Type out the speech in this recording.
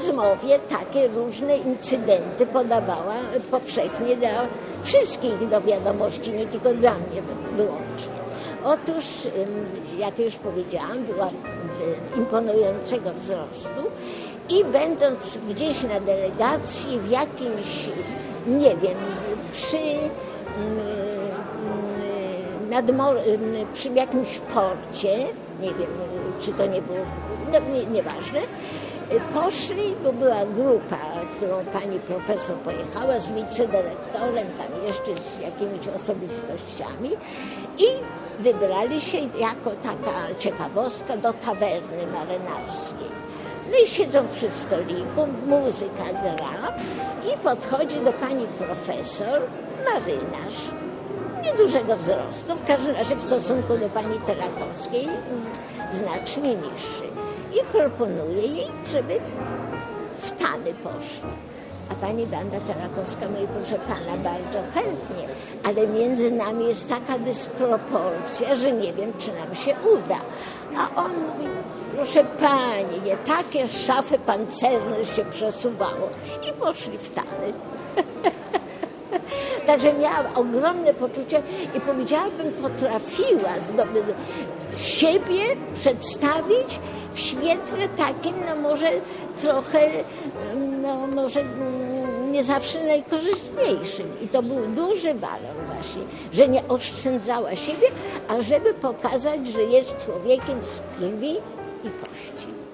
rozmowie takie różne incydenty podawała powszechnie dla wszystkich do wiadomości, nie tylko dla mnie wyłącznie. Otóż, jak już powiedziałam, była imponującego wzrostu i będąc gdzieś na delegacji w jakimś, nie wiem, przy nad mor- ym, przy jakimś porcie, nie wiem, czy to nie było, no, nie, nieważne, poszli, bo była grupa, którą pani profesor pojechała z wicedyrektorem, tam jeszcze z jakimiś osobistościami i wybrali się jako taka ciekawostka do tawerny marynarskiej. No i siedzą przy stoliku, muzyka gra i podchodzi do pani profesor marynarz niedużego wzrostu, w każdym razie w stosunku do pani Terakowskiej mm, znacznie niższy. I proponuje jej, żeby w Tany poszli. A pani Wanda Terakowska mówi, proszę pana, bardzo chętnie, ale między nami jest taka dysproporcja, że nie wiem, czy nam się uda. A on mówi, proszę pani, nie takie szafy pancerne się przesuwało. I poszli w Tany. Także miałam ogromne poczucie i powiedziałabym, potrafiła zdobyć siebie przedstawić w świetle takim, no może trochę, no może mm, nie zawsze najkorzystniejszym. I to był duży walor właśnie, że nie oszczędzała siebie, a żeby pokazać, że jest człowiekiem z krwi i kości.